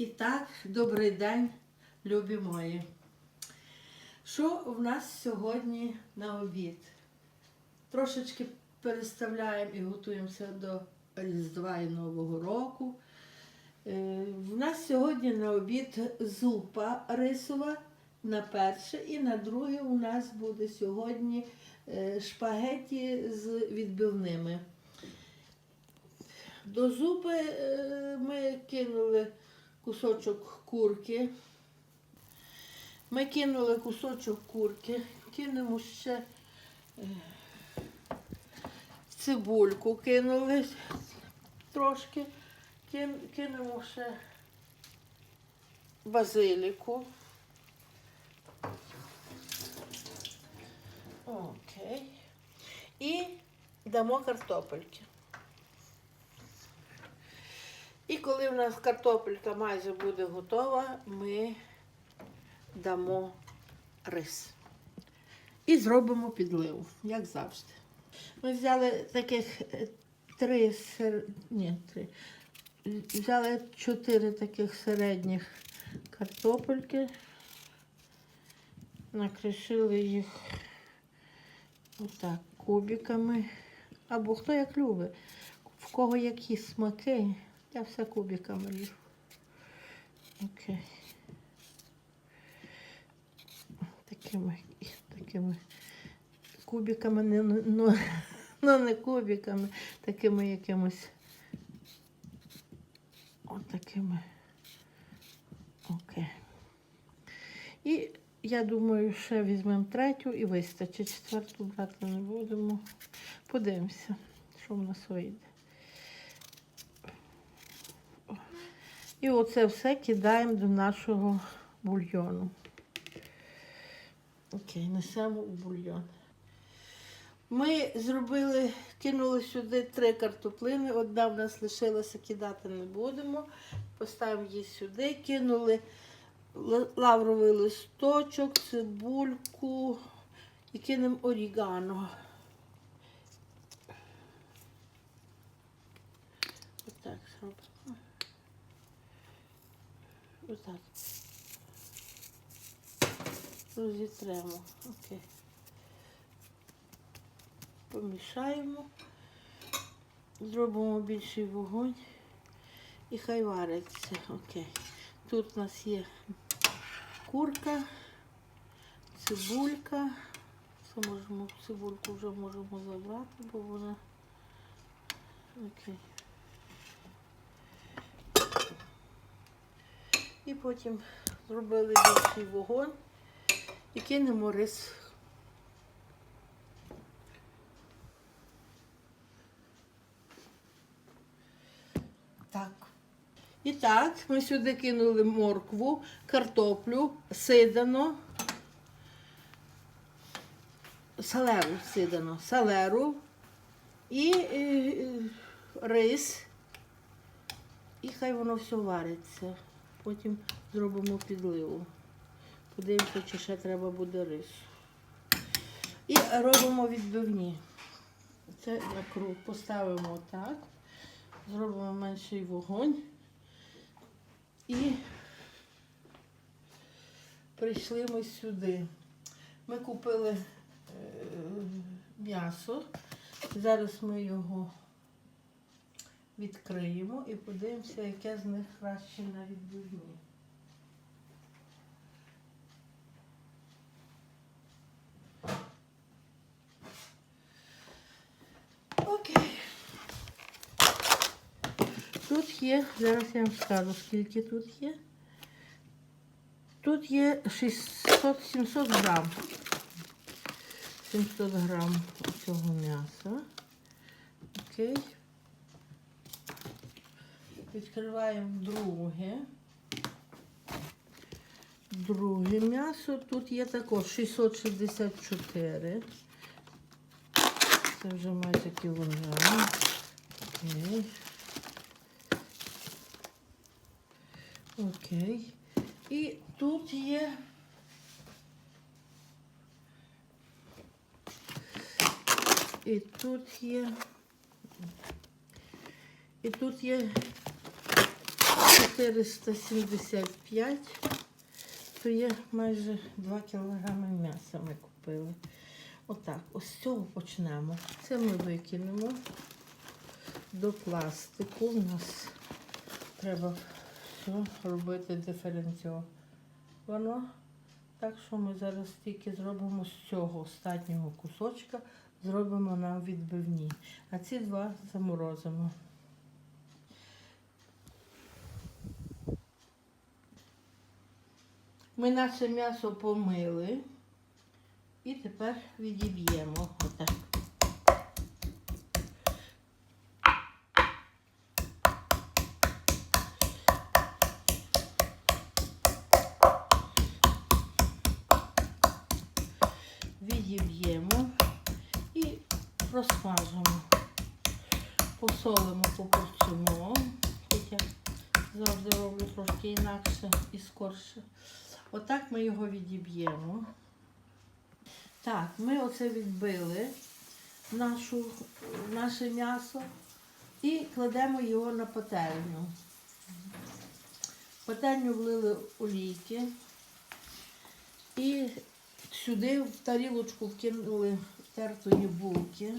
І так, добрий день, любі мої. Що в нас сьогодні на обід? Трошечки переставляємо і готуємося до Різдва і Нового року. Е, В нас сьогодні на обід зупа рисова на перше, і на друге у нас буде сьогодні е, шпагеті з відбивними. До зупи е, ми кинули кусочок курки. Ми кинули кусочок курки, кинемо ще е, цибульку кинули трошки, кинемо ще базиліку. Окей. І дамо картопельки. І коли в нас картопелька майже буде готова, ми дамо рис. І зробимо підливу, як завжди. Ми взяли таких е, три сер... Ні, три. Взяли чотири таких середніх картопельки, накришили їх отак кубиками. Або хто як любить, в кого які смаки. Я все кубиками ріжу. Окей. Такими, такими кубиками, не, ну, ну не кубиками, такими якимось. От такими. Окей. І я думаю, ще візьмемо третю і вистачить. Четверту брати не будемо. Подивимося, що в нас вийде. І оце все кидаємо до нашого бульйону. Окей, несемо у бульйон. Ми зробили, кинули сюди три картоплини. Одна в нас лишилася, кидати не будемо. Поставимо її сюди, кинули лавровий листочок, цибульку і кинемо орігано. Отак зробимо. Отак. Розітремо. Окей. Помішаємо. Зробимо більший вогонь і хай вариться. Окей. Тут у нас є курка, цибулька. Це можемо цибульку вже можемо забрати, бо вона. Окей. І потім зробили більший вогонь і кинемо рис. Так. І так, ми сюди кинули моркву, картоплю, сидано, салеру сидано, салеру і е, рис. І хай воно все вариться. Потім зробимо підливу. Подивимося, чи ще треба буде рис. І робимо відбивні. Це круг поставимо так. Зробимо менший вогонь. І прийшли ми сюди. Ми купили е, м'ясо. Зараз ми його відкриємо і подивимося, яке з них краще на відбивні. Окей. Тут є, зараз я вам скажу, скільки тут є. Тут є 600-700 грам. 700 грам цього м'яса. Окей. Відкриваємо друге. Друге м'ясо. Тут є також 664. Це вже майже кілограм. Окей. Окей. І тут є. І тут є. І тут є 475, то є майже 2 кілограми м'яса ми купили. Отак, ось з цього почнемо. Це ми викинемо до пластику. У нас треба все робити диференційовано. Так що ми зараз тільки зробимо з цього останнього кусочка, зробимо на відбивні. А ці два заморозимо. Ми наше м'ясо помили і тепер відіб'ємо. Отак. Відіб'ємо і розсмажимо. Посолимо, поперчимо. Хоча завжди роблю трошки інакше і скорше. Отак ми його відіб'ємо. Так, ми оце відбили нашу, наше м'ясо і кладемо його на пательню. Пательню влили олійки і сюди в тарілочку вкинули тертої булки,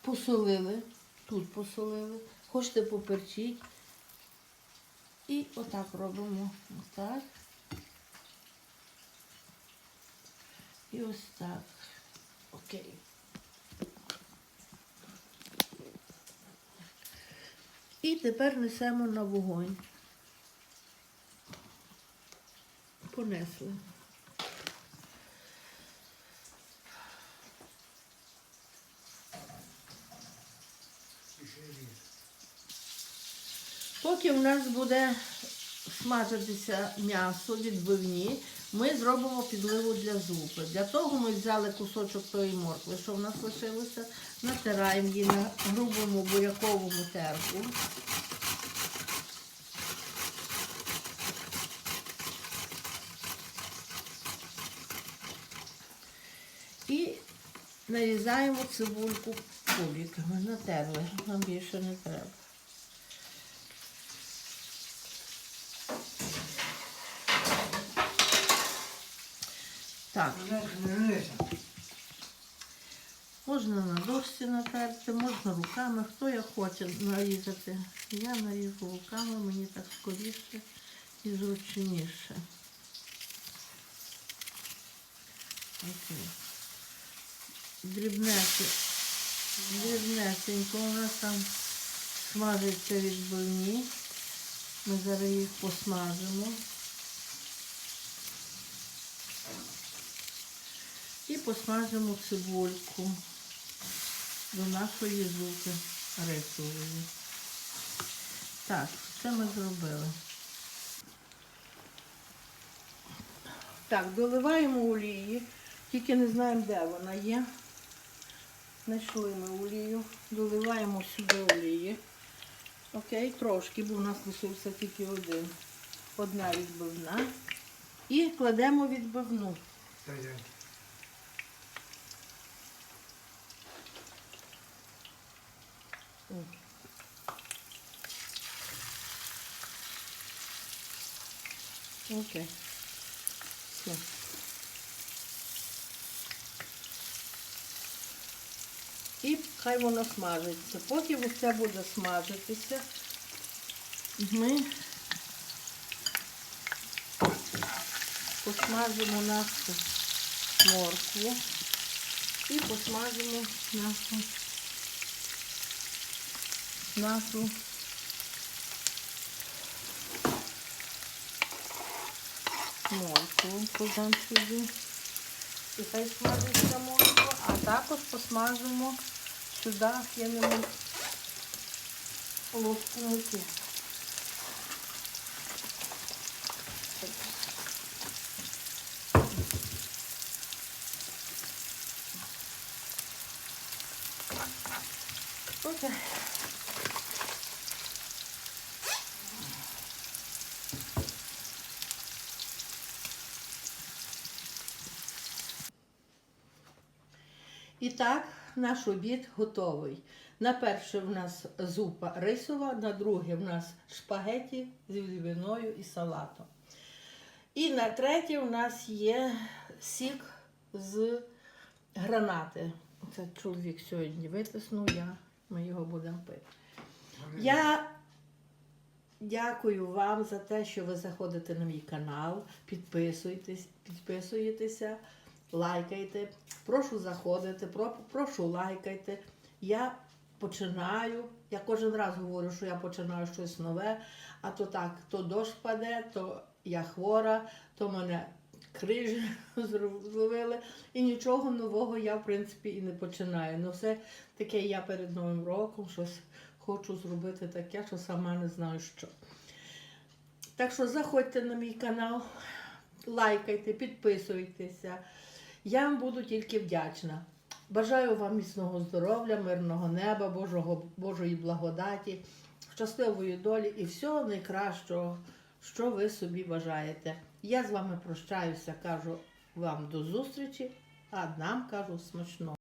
посолили, тут посолили, хочете поперчіть. І отак робимо. Отак. І ось так. Окей. І тепер несемо на вогонь. Понесли. Поки у нас буде смажитися м'ясо відбивні, ми зробимо підливу для зупи. Для того ми взяли кусочок тої моркви, що в нас лишилося, натираємо її на грубому буряковому терку. І нарізаємо цибульку кубиками. Натерли, нам більше не треба. Так, можна на дошці натерти, можна руками, хто як хоче нарізати. Я наріжу руками, мені так скоріше і зручніше. Окей. Дрібнесенько у нас там смажиться відбивні. Ми зараз їх посмажимо. І посмажимо цибульку до нашої зупи рисової. Так, це ми зробили. Так, доливаємо олії, тільки не знаємо, де вона є. Знайшли ми олію, доливаємо сюди олії. Окей, трошки, бо в нас лишився тільки один. Одна відбивна. І кладемо відбивну. Окей. Все. І хай воно смажиться. Поки все буде смажитися, ми посмажимо нашу моркву і посмажимо нашу нашу моркву кладемо сюди. І хай смажиться морква, а також посмажимо сюди, кинемо ложку муки. Окей. І так, наш обід готовий. На перше в нас зупа рисова, на друге в нас шпагеті з відбивною і салатом. І на третє в нас є сік з гранати. Це чоловік сьогодні витиснув, я, ми його будемо пити. Я дякую вам за те, що ви заходите на мій канал, підписуєтесь, підписуєтеся, лайкайте. Прошу заходити, прошу лайкайте. Я починаю. Я кожен раз говорю, що я починаю щось нове, а то так, то дощ паде, то я хвора, то мене крижі зловили. І нічого нового я, в принципі, і не починаю. Ну, все таке я перед Новим роком щось хочу зробити таке, що сама не знаю що. Так що заходьте на мій канал, лайкайте, підписуйтеся. Я вам буду тільки вдячна. Бажаю вам міцного здоров'я, мирного неба, Божого, Божої благодаті, щасливої долі і всього найкращого, що ви собі бажаєте. Я з вами прощаюся, кажу вам до зустрічі, а нам кажу смачного.